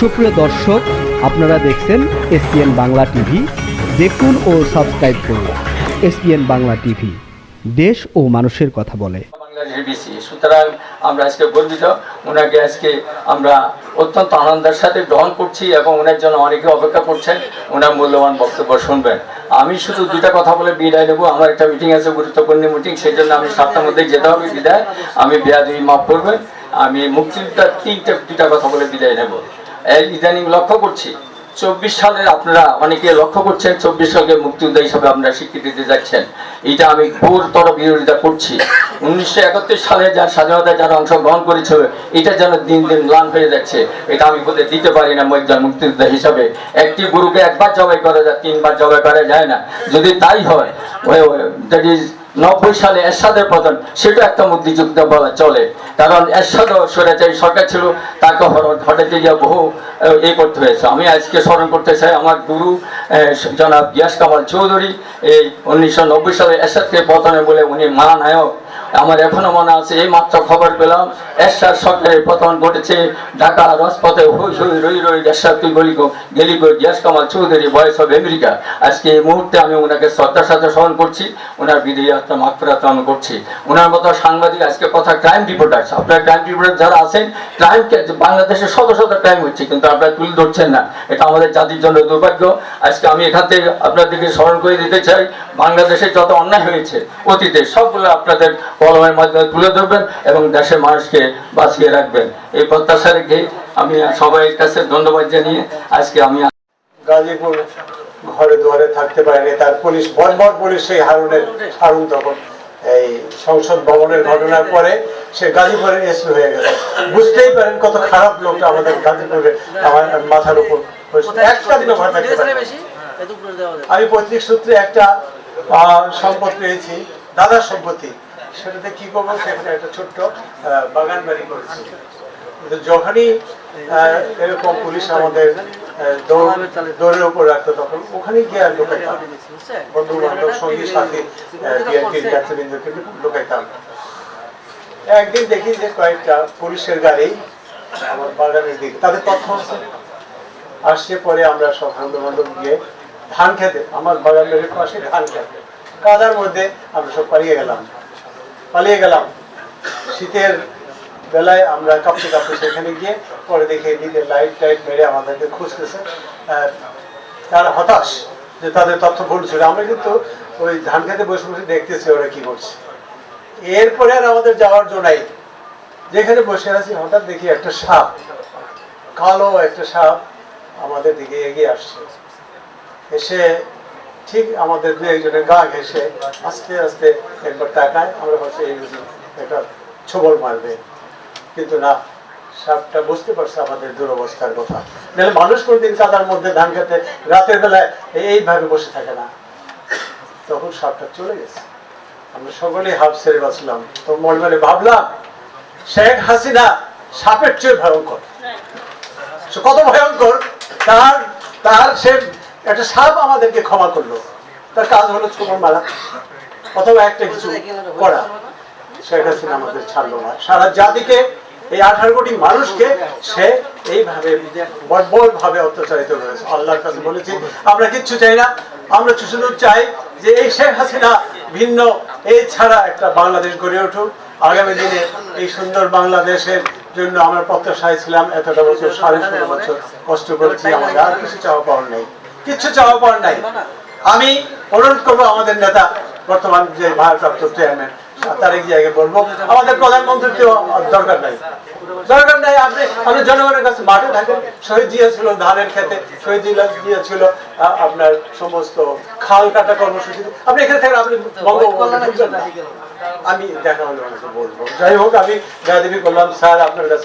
সুপ্রিয় দর্শক, আপনারা দেখছেন এসপিএন বাংলা টিভি। দেখুন ও সাবস্ক্রাইব করুন এসপিএন বাংলা টিভি। দেশ ও মানুষের কথা বলে। সুতরাং আমরা আজকে গর্বিত। ওনাকে আজকে আমরা অত্যন্ত আনন্দের সাথে গ্রহণ করছি এবং ওনার জন্য অনেকে অপেক্ষা করছেন। ওনার মূল্যবান বক্তব্য শুনবেন। আমি শুধু দুইটা কথা বলে বিদায় নেব। আমার একটা মিটিং আছে, গুরুত্বপূর্ণ মিটিং সেই জন্য আমি সাতটার মধ্যে যেতে হবে বিদায়। আমি বেয়াদবি মাফ করবেন। আমি মুক্তিযোদ্ধা তিনটা দুইটা কথা বলে বিদায় নেব। ইদানিং লক্ষ্য করছি। চব্বিশ সালের আপনারা অনেকে লক্ষ্য করছেন, চব্বিশ সালকে মুক্তিযোদ্ধা হিসাবে আপনারা স্বীকৃতি দিতে যাচ্ছেন। এটা আমি ঘোরতর বিরোধিতা করছি। উনিশশো একাত্তর সালে যার স্বাধীনতা যারা অংশগ্রহণ করেছে, এটা যেন দিন দিন ম্লান হয়ে যাচ্ছে, এটা আমি হতে দিতে পারি না একজন মুক্তিযোদ্ধা হিসাবে। একটি গুরুকে একবার জবাই করা যায়, তিনবার জবাই করা যায় না। যদি তাই হয় দ্যাট ইজ নব্বই সালে এরশাদের পতন, সেটা একটা মুক্তিযুদ্ধ বলা চলে। কারণ এরশাদ স্বৈরাচারী সরকার ছিল, তাকে হঠাৎ গিয়ে বহু এ করতে হয়েছে। আমি আজকে স্মরণ করতে চাই আমার গুরু জনাব গিয়াস কামাল চৌধুরী, এই উনিশশো নব্বই সালে এরশাদকে পতনে বলে উনি মহানায়ক আমার এখনও মনে আছে, এই মাত্র খবর পেলাম। এরশাদ সরকারের পতন ঘটেছে ঢাকা রাজপথে হই হই রই রই এরশাদ তুই গলি গেলি Gias Kamal Chowdhury voice of America. আজকে এই মুহূর্তে আমি ওনাকে শ্রদ্ধার সাথে স্মরণ করছি, ওনার বিধি আত্মা মাফরাত আমি করছি। ওনার মতো সাংবাদিক আজকে কথা ক্রাইম রিপোর্টার্স আপনার ক্রাইম রিপোর্টার যারা আছেন ক্রাইম বাংলাদেশে শত শত ক্রাইম হচ্ছে, কিন্তু আপনারা তুলে ধরছেন না। এটা আমাদের জাতির জন্য দুর্ভাগ্য। আজকে আমি এখান থেকে আপনাদেরকে স্মরণ করে দিতে চাই, বাংলাদেশে যত অন্যায় হয়েছে, অতীতে সবগুলো আপনাদের কলমের মাধ্যমে তুলে ধরবেন এবং দেশের মানুষকে বাঁচিয়ে রাখবেন। এই প্রত্যাশা রেখে আমি সবাই কাছে ধন্যবাদ জানিয়ে আজকে আমি গাজীপুর ঘরে দুয়ারে থাকতে পারেনি তার পুলিশ বর্বর পুলিশ সেই হারুনের হারুন তখন এই সংসদ ভবনের ঘটনার পরে সে গাজীপুরের এসপি হয়ে গেছে। বুঝতেই পারেন কত খারাপ লোকটা আমাদের গাজীপুরে আমার মাথার উপর একটা দিনও ঘর থাকতে পারে আমি পৈতৃক সূত্রে একটা সম্পদ পেয়েছি দাদার সম্পত্তি। সেটাতে কি করব? সেখানে একটা ছোট্ট বাগান বাড়ি করেছি। যখনই এরকম পুলিশ আমাদের দৌড়ের উপর রাখতো, তখন ওখানে গিয়ে আর লোকাইতাম। বন্ধু বান্ধব সঙ্গী, সাথী বিএনপির নেতৃবৃন্দকে লোকাইতাম। একদিন দেখি যে কয়েকটা পুলিশের গাড়ি আমার বাগানের দিকে, তাদের তথ্য আছে আসছে পরে আমরা সব বন্ধু বান্ধব গিয়ে ধান খেতে, আমার বাগান বাড়ির পাশে ধান খেতে। কাদার মধ্যে আমরা সব পালিয়ে গেলাম। পালিয়ে গেলাম। শীতের বেলায় আমরা কাঁপতে কাঁপতে সেখানে গিয়ে পরে দেখে এদিকে লাইট টাইট মেরে আমাদেরকে খুঁজতেছে। তারা হতাশ যে তাদের তথ্য ভুল ছিল। আমরা কিন্তু ওই ধান খেতে বসে বসে দেখতেছি ওরা কি করছে। এরপরে আর আমাদের যাওয়ার জো নাই। যেখানে বসে আছি হঠাৎ দেখি একটা সাপ, কালো একটা সাপ আমাদের দিকে এগিয়ে আসছে। এসে ঠিক আমাদের দু একজনের গা ঘেসে আস্তে আস্তে একবার তাকায়, আমরা ভাবছি এই একটা ছবল মারবে। কিন্তু না, সাপটা বুঝতে পারছে আমাদের দুরবস্থার কথা। নাহলে মানুষ কোনদিন কাদার মধ্যে ধান খেতে রাতের বেলায় এইভাবে বসে থাকে না। তখন সাপটা চলে গেছে। আমরা সকলেই হাফ ছেড়ে বাঁচলাম। তো মনে মনে ভাবলাম, শেখ হাসিনা সাপের চেয়ে ভয়ঙ্কর। কত ভয়ঙ্কর, তার তার সে একটা সাপ আমাদেরকে ক্ষমা করল। তার কাজ হলো ছোবর মারা অথবা একটা কিছু করা। শেখ হাসিনা আমাদের ছাড়লো না। সারা জাতিকে, এই আঠারো কোটি মানুষকে সে এইভাবে বর্বর ভাবে অত্যাচারিত করেছে। আল্লাহর কাছে বলেছি, আমরা কিচ্ছু চাই না। আমরা শুধু চাই যে এই শেখ হাসিনা ভিন্ন এই ছাড়া একটা বাংলাদেশ গড়ে উঠুক। আগামী দিনে এই সুন্দর বাংলাদেশের জন্য আমরা প্রত্যাশায় ছিলাম। এতটা বছর, সাড়ে ষোলো বছর কষ্ট করেছি। আমাদের আর কিছু চাওয়া পাওয়ার নেই। কিচ্ছু চাওয়া পাওয়ার নাই। আমি অনুরোধ করব আমাদের নেতা, বর্তমান যে ভারপ্রাপ্ত চেয়ারম্যান জায়গায় বলব, আমাদের প্রধানমন্ত্রীকেও দরকার নাই। দরকার নাই, আপনি আপনি জনগণের কাছে মাঠে থাকেন, শহীদ ধানের খেতে, শহীদ আপনার সমস্ত খাল কাটা কর্মসূচি। আপনি এখানে থাকেন, আপনি আমি দেখা হলে বলব। যাই হোক, আমি জয়দেবী করলাম, স্যার, আপনার কাছে